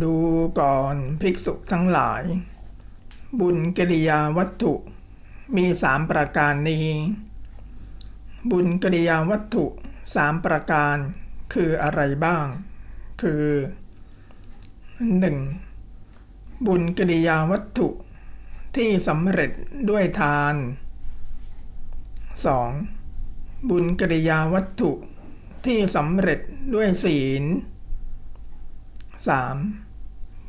ดูก่อนภิกษุทั้งหลาย บุญกิริยาวัตถุมีสามประการนี้ บุญกิริยาวัตถุสามประการคืออะไรบ้าง คือ 1. บุญกิริยาวัตถุที่สำเร็จด้วยทาน 2. บุญกิริยาวัตถุที่สำเร็จด้วยศีล 3.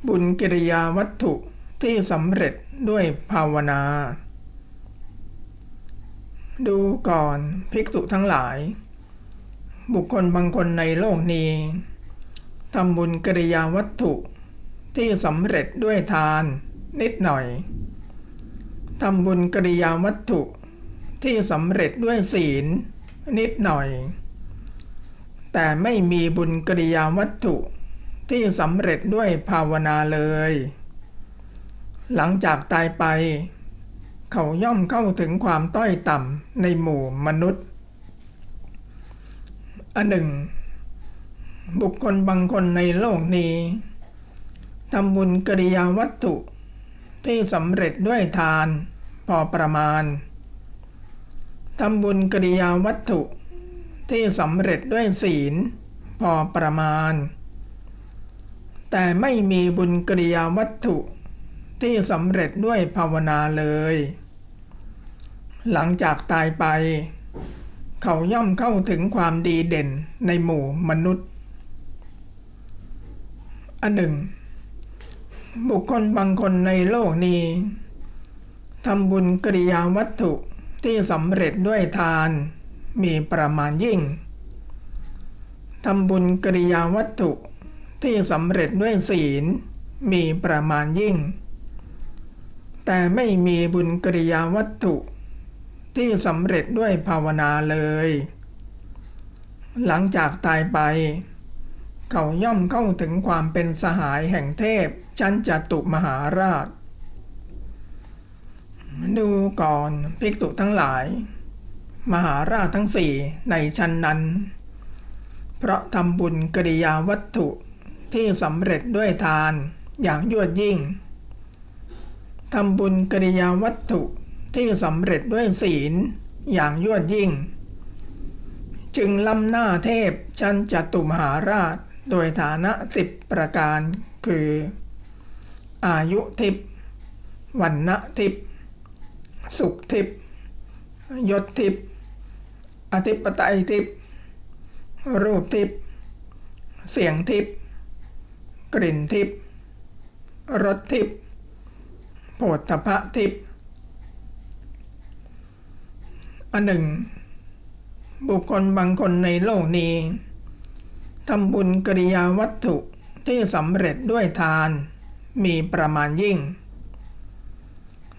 บุญกิริยาวัตถุที่สำเร็จด้วยภาวนา ดูก่อนภิกษุทั้งหลาย บุคคลบางคนในโลกนี้ทำบุญกิริยาวัตถุที่สำเร็จด้วยทานนิดหน่อยทำบุญกิริยาวัตถุที่สำเร็จด้วยศีลนิดหน่อย แต่ไม่มีบุญกิริยาวัตถุ ที่สำเร็จด้วยภาวนาเลย หลังจากตายไป เขาย่อมเข้าถึงความต้อยต่ำในหมู่มนุษย์ อันหนึ่ง บุคคลบางคนในโลกนี้ทำบุญกิริยาวัตถุ ที่สำเร็จด้วยทานพอประมาณทำบุญกิริยาวัตถุ ที่สำเร็จด้วยศีล พอประมาณ แต่ไม่มีบุญกิริยาวัตถุที่สำเร็จด้วยภาวนาเลย หลังจากตายไป เขาย่อมเข้าถึงความดีเด่นในหมู่มนุษย์อันหนึ่ง บุคคลบางคนในโลกนี้ทำบุญกิริยาวัตถุที่สำเร็จด้วยทานมีประมาณยิ่งทำบุญกิริยาวัตถุ ที่สำเร็จด้วยศีล มีประมาณยิ่ง แต่ไม่มีบุญกิริยาวัตถุ ที่สำเร็จด้วยภาวนาเลย หลังจากตายไป เขาย่อมเข้าถึงความเป็นสหายแห่งเทพชั้นจตุมหาราช ดูก่อนภิกษุทั้งหลาย มหาราชทั้งสี่ในชั้นนั้น เพราะทำบุญกิริยาวัตถุ ที่สำเร็จด้วยทานอย่างยวดยิ่งทำบุญกิริยาวัตถุที่สำเร็จด้วยศีลอย่างยวดยิ่ง จึงล้ำหน้าเทพชั้นจตุมหาราชโดยฐานะติบประการคือ อายุทิพวันณะทิพสุขทิพยศทิพอธิปไตยทิพรูปทิพเสียงทิพ กลิ่นทิพรสทิพโผฏฐพะทิพอันหนึ่ง บุคคลบางคนในโลกนี้ทำบุญกิริยาวัตถุที่สำเร็จด้วยทาน มีประมาณยิ่ง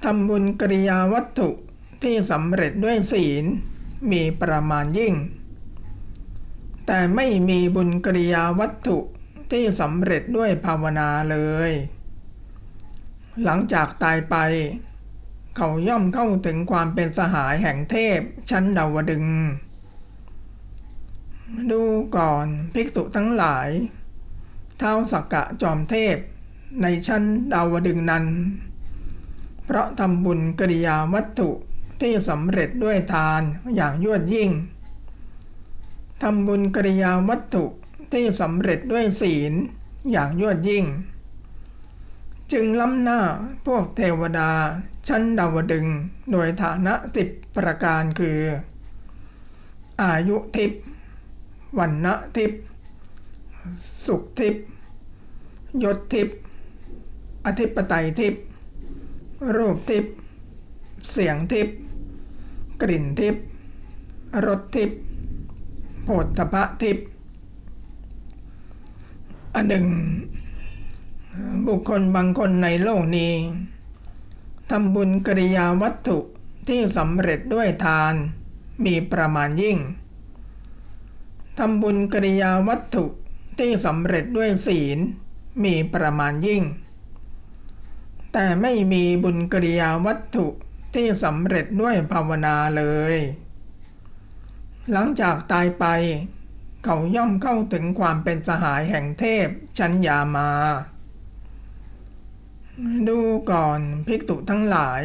ทำบุญกิริยาวัตถุที่สำเร็จด้วยศีล มีประมาณยิ่ง แต่ไม่มีบุญกิริยาวัตถุ ที่สำเร็จด้วยภาวนาเลย หลังจากตายไป เขาย่อมเข้าถึงความเป็นสหายแห่งเทพชั้นดาวดึง ดูก่อนภิกษุทั้งหลาย เท้าสักกะจอมเทพในชั้นดาวดึงนั้น เพราะทำบุญกิริยาวัตถุที่สำเร็จด้วยทานอย่างยวดยิ่งทำบุญกิริยาวัตถุ ที่สำเร็จด้วยศีลอย่างยวดยิ่ง จึงล้ำหน้าพวกเทวดาชั้นดาวดึงโดยฐานะติดประการคือ อายุทิพวันณะทิพสุขทิพยศทิพอธิปไตยทิพรูปทิพเสียงทิพกลิ่นทิพรสทิพโผฏฐพะทิพ อันหนึ่ง บุคคลบางคนในโลกนี้ทำบุญกิริยาวัตถุที่สำเร็จด้วยทานมีประมาณยิ่งทำบุญกิริยาวัตถุที่สำเร็จด้วยศีลมีประมาณยิ่ง แต่ไม่มีบุญกิริยาวัตถุที่สำเร็จด้วยภาวนาเลย หลังจากตายไป เขาย่อมเข้าถึงความเป็นสหายแห่งเทพชั้นยามา ดูก่อนภิกษุทั้งหลาย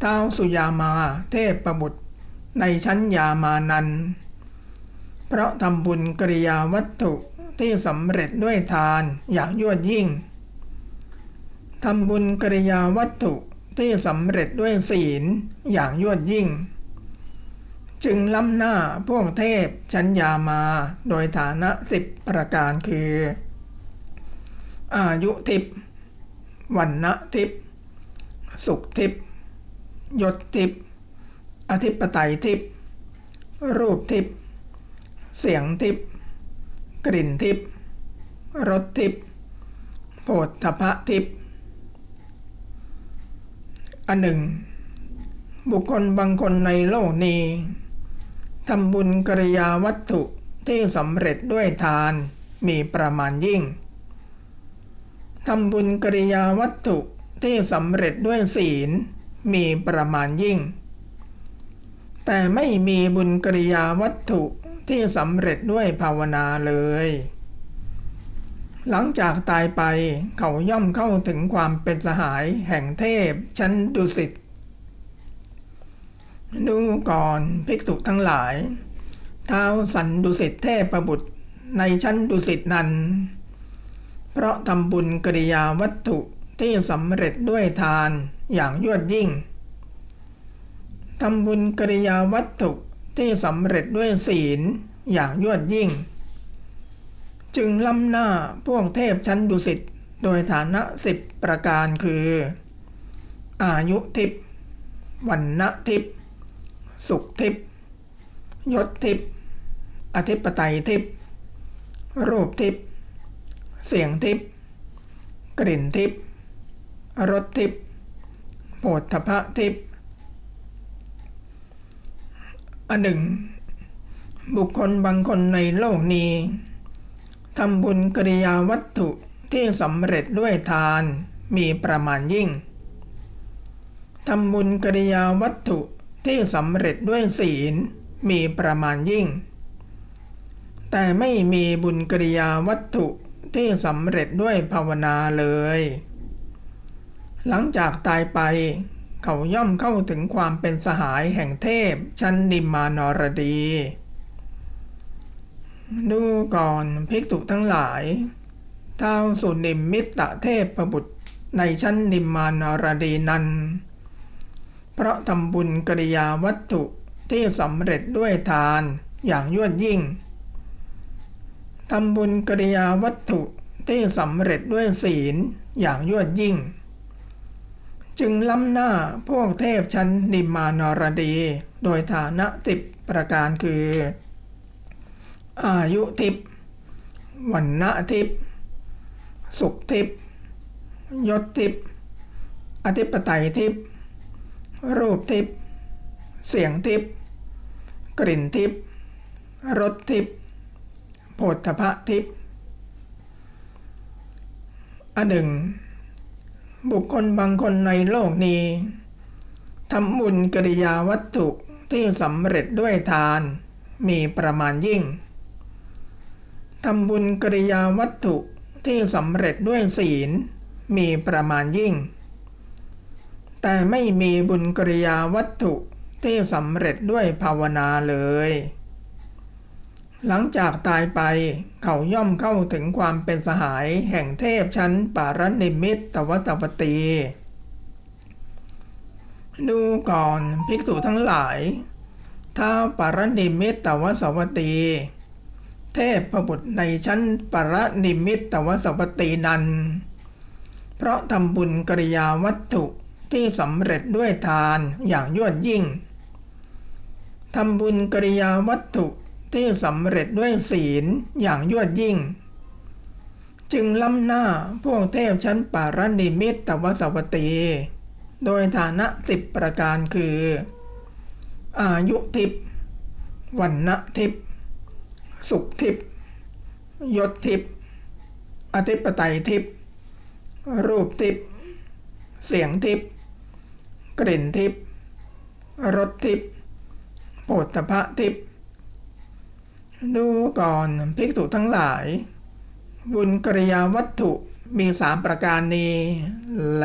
เท้าสุยามาเทพประบุตรในชั้นยามานัน เพราะทำบุญกริยาวัตถุที่สำเร็จด้วยทานอย่างยวดยิ่งทำบุญกริยาวัตถุที่สำเร็จด้วยศีลอย่างยวดยิ่ง จึงล้ำหน้าพวกเทพชั้นยามาโดยฐานะสิบประการคือ อายุทิพย์วันณะทิพย์สุขทิพย์ยศทิพย์อธิปไตยทิพย์รูปทิพย์เสียงทิพย์กลิ่นทิพย์รสทิพย์โผฏฐพะทิพย์อันหนึ่ง บุคคลบางคนในโลกนี้ ทำบุญกริยาวัตถุที่สำเร็จด้วยทานมีประมาณยิ่ง ทำบุญกริยาวัตถุที่สำเร็จด้วยศีลมีประมาณยิ่ง แต่ไม่มีบุญกริยาวัตถุที่สำเร็จด้วยภาวนาเลย หลังจากตายไปเขาย่อมเข้าถึงความเป็นสหายแห่งเทพชั้นดุสิต ดูก่อนภิกษุทั้งหลาย เท้าสันดุสิตเทพประบุตรในชั้นดุสิตนั้น เพราะทำบุญกริยาวัตถุที่สำเร็จด้วยทานอย่างยวดยิ่งทำบุญกริยาวัตถุที่สำเร็จด้วยศีลอย่างยวดยิ่ง จึงล้ำหน้าพวกเทพชั้นดุสิตโดยฐานะสิบประการคือ อายุทิพย์วันณะทิพย์ สุขทิพย์ยศทิพย์อธิปไตยทิพย์รูปทิพย์เสียงทิพย์กลิ่นทิพย์รสทิพย์โผฏฐพะทิพย์อันหนึ่ง บุคคลบางคนในโลกนี้ทำบุญกริยาวัตถุที่สำเร็จด้วยทานมีประมาณยิ่งทำบุญกริยาวัตถุ ที่สำเร็จด้วยศีลมีประมาณยิ่ง แต่ไม่มีบุญกริยาวัตถุที่สำเร็จด้วยภาวนาเลย หลังจากตายไป เขาย่อมเข้าถึงความเป็นสหายแห่งเทพชั้นนิมมานรดี ดูก่อนภิกษุทั้งหลายเท้าสุนิมมิตรเทพประบุตรในชั้นนิมมานรดีนั้น เพราะทำบุญกริยาวัตถุที่สำเร็จด้วยทานอย่างยวดยิ่งทำบุญกริยาวัตถุที่สำเร็จด้วยศีลอย่างยวดยิ่ง จึงล้ำหน้าพวกเทพชั้นนิมานรดี โดยฐานะสิบประการคือ อายุทิพวันณะทิพสุขทิพยศทิพอธิปไตยทิพย์ รูปทิพย์เสียงทิพย์กลิ่นทิพย์รสทิพย์โผฏฐพะทิพย์อันหนึ่ง บุคคลบางคนในโลกนี้ทำบุญกริยาวัตถุที่สำเร็จด้วยทานมีประมาณยิ่งทำบุญกริยาวัตถุที่สำเร็จด้วยศีลมีประมาณยิ่ง แต่ไม่มีบุญกริยาวัตถุที่สำเร็จด้วยภาวนาเลย หลังจากตายไปเขาย่อมเข้าถึงความเป็นสหายแห่งเทพชั้นปารนิมิตตวัตปตี ดูก่อนภิกษุทั้งหลายถ้าปารนิมิตตวสวตี เทพประบุตรในชั้นปารนิมิตตวสวตีนั้น เพราะทำบุญกริยาวัตถุ ที่สำเร็จด้วยทานอย่างยวดยิ่งทำบุญกริยาวัตถุที่สำเร็จด้วยศีลอย่างยวดยิ่ง จึงล้ำหน้าพวกเทพชั้นปารนิมิตตวสวตี โดยฐานะสิบประการคือ อายุทิพวันณะทิพสุขทิพยศทิพอธิปไตยทิพรูปทิพเสียงทิพย์ กลิ่นทิพย์รสทิพย์โผฏฐพะทิพย์ดูก่อนภิกษุทั้งหลาย บุญกริยาวัตถุมีสามประการนี้แล